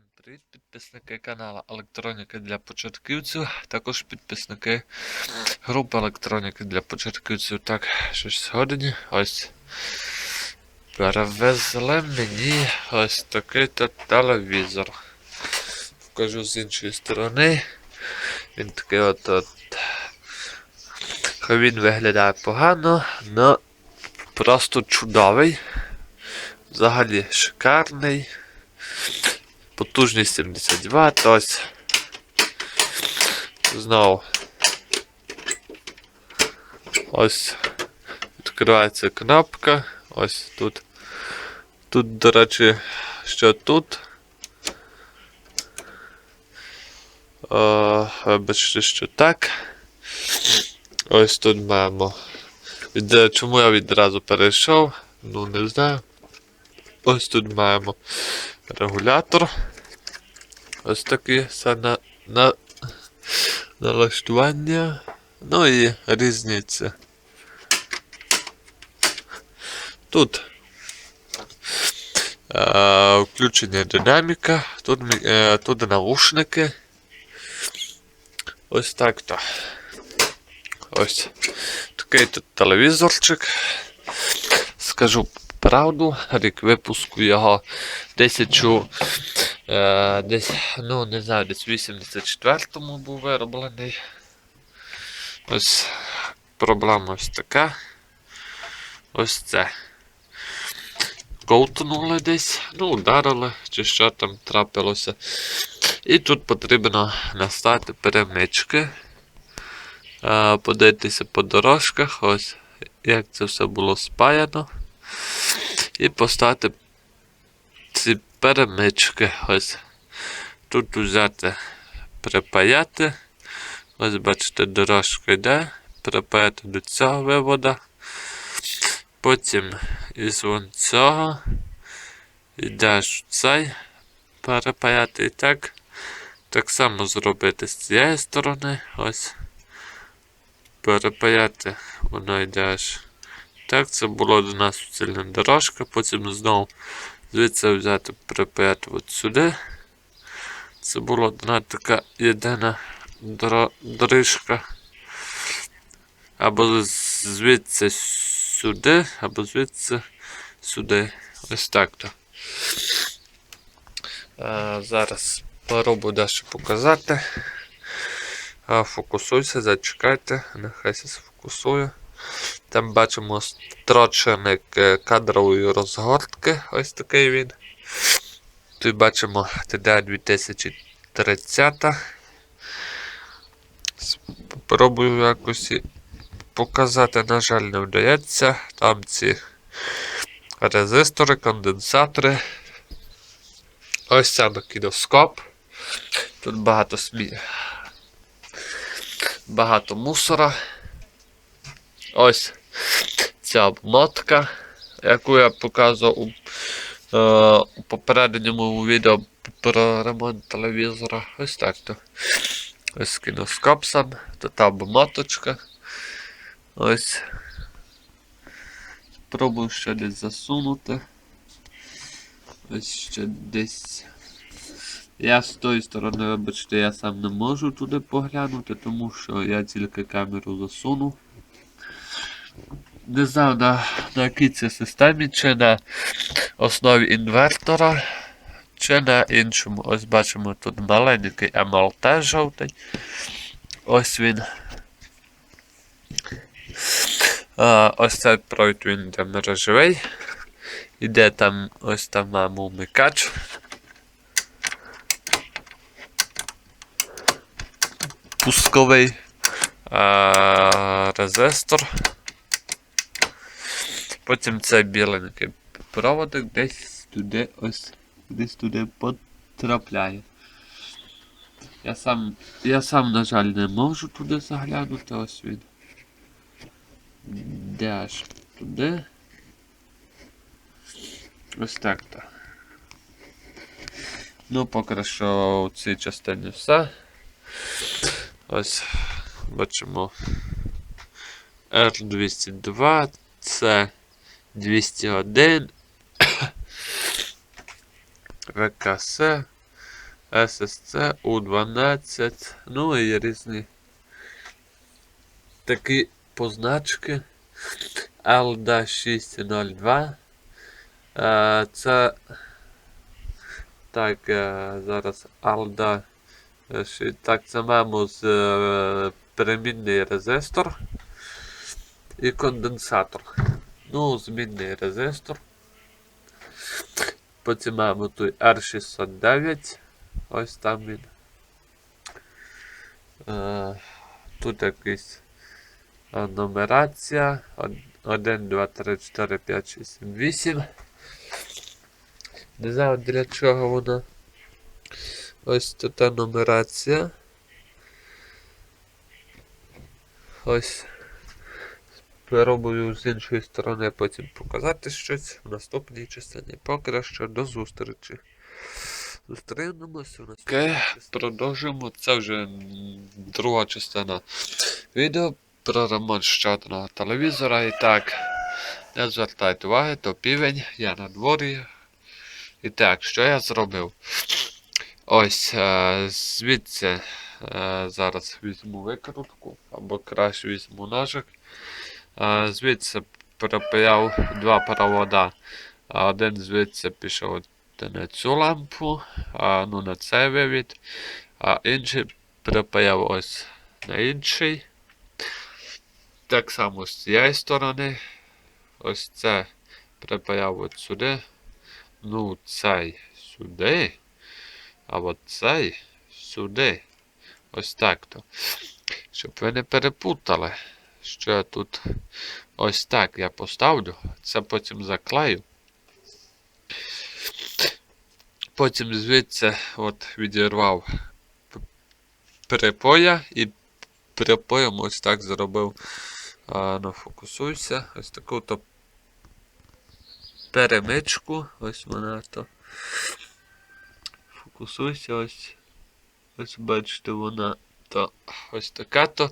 Всім привіт, підписники каналу Електроніки для початківців, також підписники групи Електроніки для початківців. Так, що ж сьогодні ось перевезли мені ось такий телевізор. Вкажу з іншої сторони. Він такий от. от Хай він виглядає погано, але просто чудовий. Взагалі шикарний. Потужність 70 Вт, ось. Знову. Ось. Відкривається кнопка. Ось тут. Тут, до речі, що тут. О, вибачте, що так. Ось тут маємо. Чому я відразу перейшов? Ну, не знаю. Ось тут маємо регулятор. Ось такі все на, на налаштування. Ну і різниця. Тут е, включення динаміка, тут, мі- е, тут наушники. Ось так то. Ось такий тут телевізорчик. Скажу правду, рік випуску його 1000, е, десь, ну не знаю, десь в 84-му був вироблений. Ось проблема ось така. Ось це. Ковтнули десь, ну, ударили, чи що там трапилося. І тут потрібно настати перемички. Подивитися по дорожках, ось як це все було спаяно. І поставити ці перемички. Ось. Тут взяти, припаяти. Ось бачите, дорожка йде. Припаяти до цього вивода. Потім із вон цього. Йдеш в цей. Перепаяти і так. Так само зробити з цієї сторони. Ось. Перепаяти, воно йде аж так, це було до нас суцільна дорожка, потім знову звідси взяти припаяти от сюди. Це була одна така єдина доріжка. Або звідси сюди, або звідси сюди. Ось так то. Е, зараз спробую дещо показати. Фокусуйся, зачекайте, нехай се сфокусує. Там бачимо строченик е, кадрової розгортки. Ось такий він. Тут бачимо TDA 2030. Спробую якось показати, на жаль, не вдається. Там ці резистори, конденсатори. Ось це кідоскоп. Тут багато смі... багато мусора. Ось ця обмотка, яку я показував у, е, у попередньому відео про ремонт телевізора. Ось так то. Ось кіноскоп сам, то та обмоточка. Ось. Спробую ще десь засунути. Ось ще десь. Я з тої сторони, вибачте, я сам не можу туди поглянути, тому що я тільки камеру засунув. Не знаю на, на якій це системі, чи на основі інвертора, чи на іншому. Ось бачимо тут маленький МЛТ жовтий. Ось він. А, ось цей провід він йде мережевий. Іде там ось там маємо вмикач. Пусковий а, резистор. Потім цей біленький проводок десь туди ось десь туди потрапляє. Я сам, я сам, на жаль, не можу туди заглянути, ось він. Де аж туди. Ось так то. Ну, поки що у цій частині все. Ось бачимо R202, це 201, ВКС, SSC, U12, ну і різні такі позначки LD602. Е, Це так, е, зараз е, Так, це маємо з е, перемінний резистор і конденсатор. Ну, змінний резистор. Потім маємо той R609. Ось там він. Е, тут якийсь нумерація. 1, 2, 3, 4, 5, 6, 7, 8. Не знаю для чого вона. Ось тут нумерація. Ось. Спробую з іншої сторони потім показати щось в наступній частині. Поки що до зустрічі. Зустрінемося у наступній Окей, частині. продовжуємо. Це вже друга частина відео про ремонт щатного телевізора. І так, не звертайте уваги, то півень, я на дворі. І так, що я зробив? Ось, е, звідси е, зараз візьму викрутку, або краще візьму ножик. Звідси перепаяв два провода. Один звідси пішов на цю лампу, ну на цей вивід, а інший припаяв ось на інший. Так само з цієї сторони. Ось це припаяв от сюди. Ну, цей сюди. А от цей сюди. Ось так то. Щоб ви не перепутали, що я тут ось так я поставлю, це потім заклею. Потім звідси от відірвав припоя і припоєм ось так зробив. Ну, фокусуйся. Ось таку то перемичку. Ось вона то. Фокусуйся ось. Ось бачите, вона то ось така то.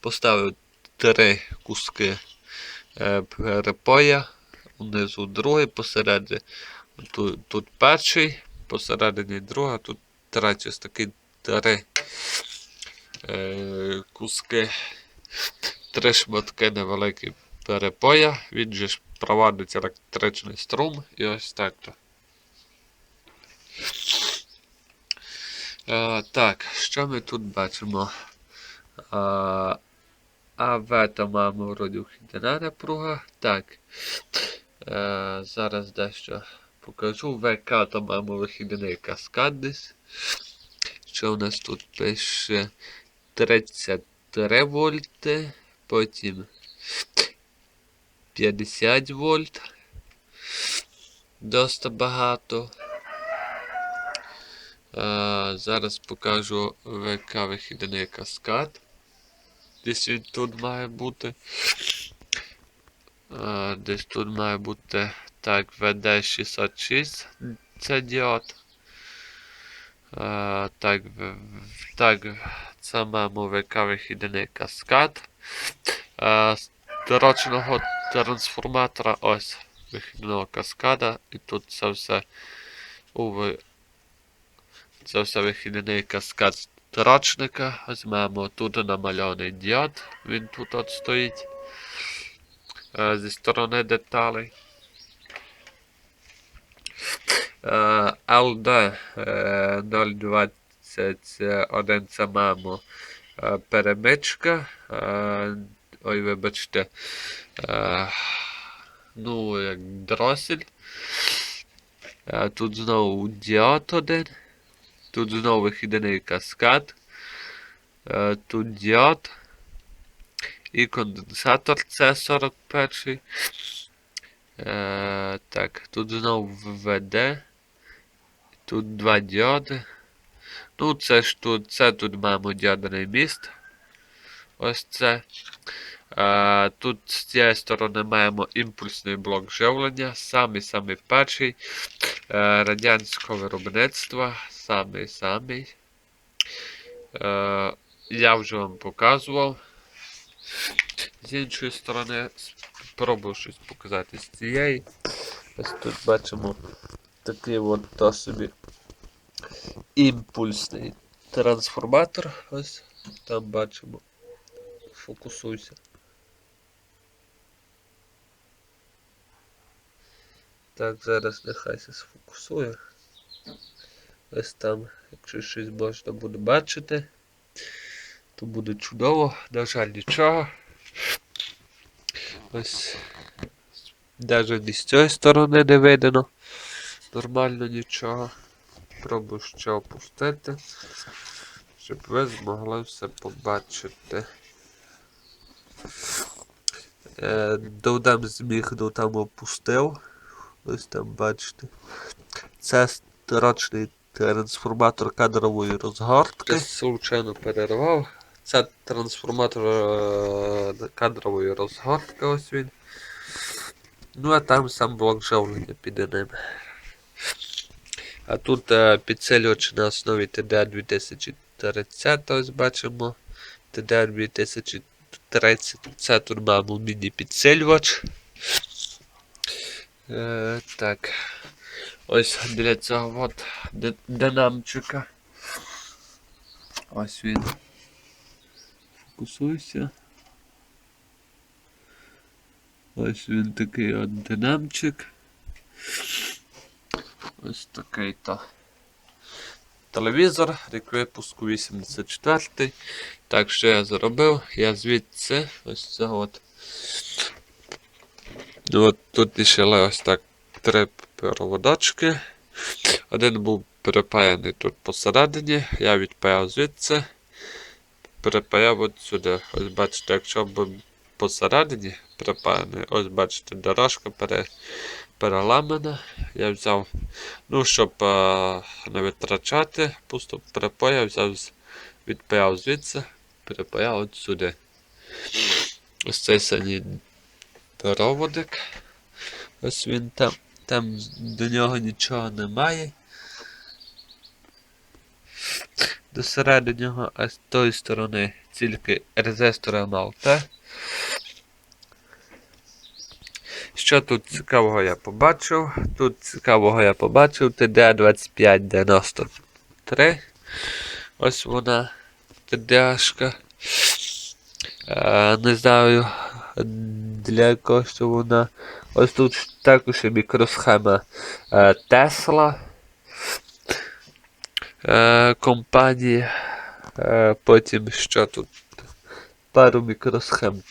Поставив три куски е, перепоя. Внизу другий посередині. Тут, тут перший, посередині друга, тут третій ось такі три е, куски, три шматки невеликі перепоя. Він же ж провадить електричний струм і ось так то. Е, так, що ми тут бачимо? А, то маємо вроді вхідна напруга. Так. Е, зараз дещо покажу. ВК то маємо вихідний каскад десь. Що у нас тут пише 33 вольти, потім 50 вольт. Доста багато. Е, зараз покажу ВК вихідний каскад. Десь він тут має бути. Е, Десь тут має бути так, VD66 це діод. Е, Так, так, це маємо ВК вихідний каскад. Е, Сторочного трансформатора ось вихідного каскада. І тут це все це все вихідний каскад сторочника. Ось маємо тут намальований діод. Він тут от стоїть е, зі сторони деталей. Е, LD е, 021 це мамо е, перемичка. Е, Ой, вибачте. Е, Ну, як дросель. Е, Тут знову діод один. Тут знову вихідний каскад. Е, Тут діод. І конденсатор С41. Е, так, тут знову ВВД. Тут два діоди. Ну, це ж тут, це тут маємо діодний міст. Ось це. Е, тут з цієї сторони маємо імпульсний блок живлення. Самий самий перший радянського виробництва. Самий самий. Е, я вже вам показував. З іншої сторони, спробую щось показати з цієї. Ось тут бачимо такий от собі імпульсний трансформатор. Ось там бачимо. Фокусуйся. Так, зараз нехай сфокусує. Ось там, якщо щось можна буде бачити, то буде чудово. На жаль, нічого. Ось. Навіть з цієї сторони не видно. Нормально нічого. Пробую ще опустити, щоб ви змогли все побачити. Е, Довдам зміг до там опустив. Ось там бачите. Це строчний трансформатор кадрової розгортки. Я случайно перервав. Це трансформатор е, кадрової розгортки, ось він. Ну а там сам блок живлення під ним. А тут е, підсилювач на основі TDR 2030, ось бачимо. TDR 2030. Це тут маємо міні-підсилювач. Е, так. Ось для цього от динамчика. Ось він. Фокусуйся. Ось він такий от динамчик. Ось такий то. Телевізор, рік випуску 84. Так, що я зробив? Я звідси ось це от. Ну, от тут лишили ось так три проводочки. Один був перепаяний тут посередині, я відпаяв звідси, перепаяв от сюди. Ось бачите, якщо б посередині припаяний, ось бачите, дорожка пере, переламана. Я взяв, ну, щоб е, не витрачати, просто перепаяв, взяв, відпаяв звідси, перепаяв от сюди. Ось цей синій проводик. Ось він там. Там до нього нічого немає. До середини, а з тої сторони тільки резистор МЛТ. Що тут цікавого я побачив? Тут цікавого я побачив TD2593. Ось вона TD-шка. Е, Не знаю для що вона. Ось тут також є мікросхема Tesla е, компанії. Е, потім що тут? Пару мікросхем.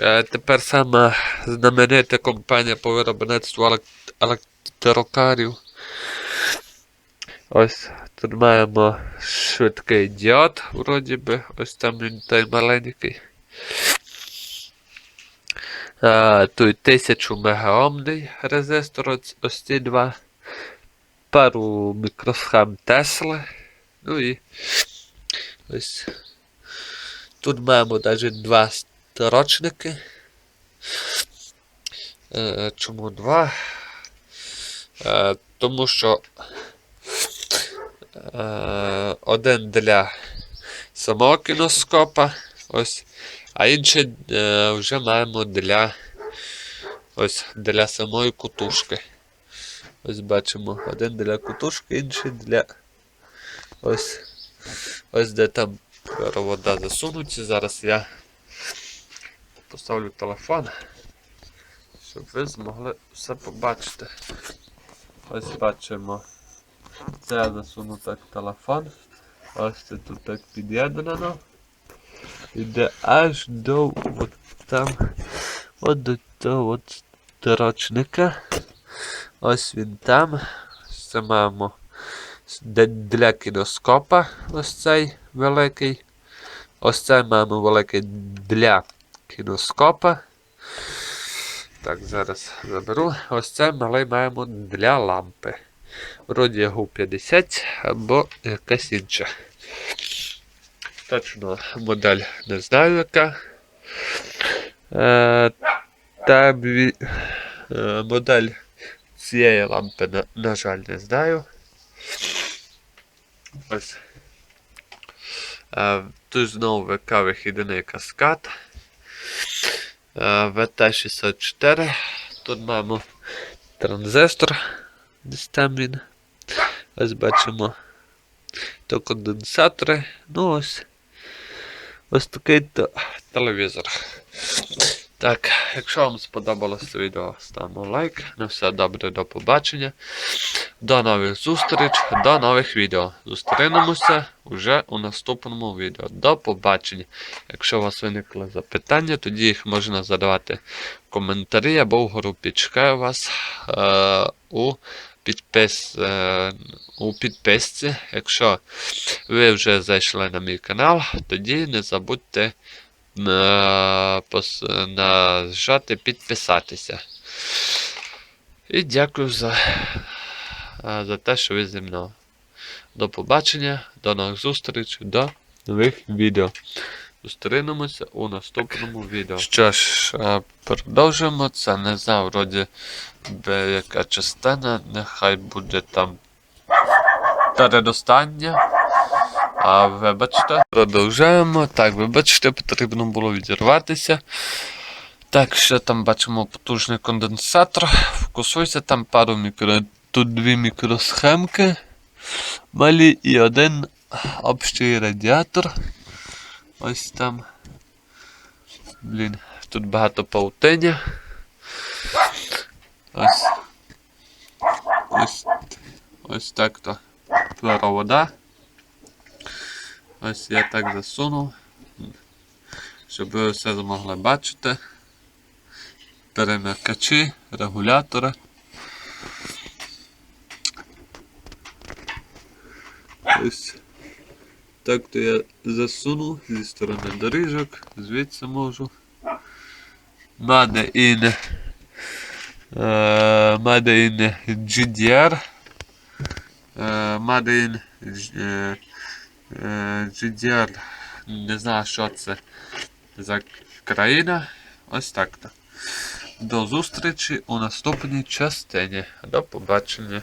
Е, тепер сама знаменита компанія по виробництву елек- електрокарів. Ось тут маємо швидкий діод, вроді би, ось там він той маленький. А, тут 1000 мегаомний резистор, ось, ці два. Пару мікросхем Tesla. Ну і ось. Тут маємо навіть два строчники. Е, чому два? Е, тому що один для самого кіноскопа, ось, а інший е, вже маємо для ось для самої кутушки. Ось бачимо один для кутушки, інший для ось ось де там провода засунуті. Зараз я поставлю телефон, щоб ви змогли все побачити. Ось бачимо. Це так телефон. Ось це тут так під'єднано. Іде аж до от там. От до того от строчника. Ось він там. Це маємо для кіноскопа. Ось цей великий. Ось цей маємо великий для кіноскопа. Так, зараз заберу. Ось це малий маємо для лампи. Вроді гу 50 або якась інша. Точно модель не знаю яка. Е, та е, модель цієї лампи, на, на жаль, не знаю. Ось. Е, тут знову ВК вихідний каскад. Е, ВТ-64. Тут маємо транзистор. Десь там він. Ось бачимо. То конденсатори. Ну ось. Ось такий то телевізор. Так, якщо вам сподобалось це відео, ставимо лайк. На все добре, до побачення. До нових зустріч, до нових відео. Зустрінемося вже у наступному відео. До побачення. Якщо у вас виникли запитання, тоді їх можна задавати в коментарі або в групі. Чекаю вас е, у, підпис, е, у підписці. Якщо ви вже зайшли на мій канал, тоді не забудьте пос, нажати підписатися. І дякую за, а, за те, що ви зі мною. До побачення, до нових зустрічей, до нових відео. Зустрінемося у наступному відео. Що ж, продовжуємо. Це не знаю, вроді деяка частина, нехай буде там передостання. А вибачте, продовжуємо. Так, вибачте, потрібно було відірватися. Так, ще там бачимо потужний конденсатор. Фокусуйся, там пару мікро. Тут дві мікросхемки. Малі і один общий радіатор. Ось там. Блін, тут багато паутиня. Ось. Ось. Ось так то провода. Ось я так засунув, щоб ви все змогли бачити. Перемикачі, регулятори. Ось так то я засунув зі сторони доріжок, звідси можу. Made in, е, Made in GDR. Е, Made in GDR. Не знаю, що це за країна. Ось так то. До зустрічі у наступній частині. До побачення.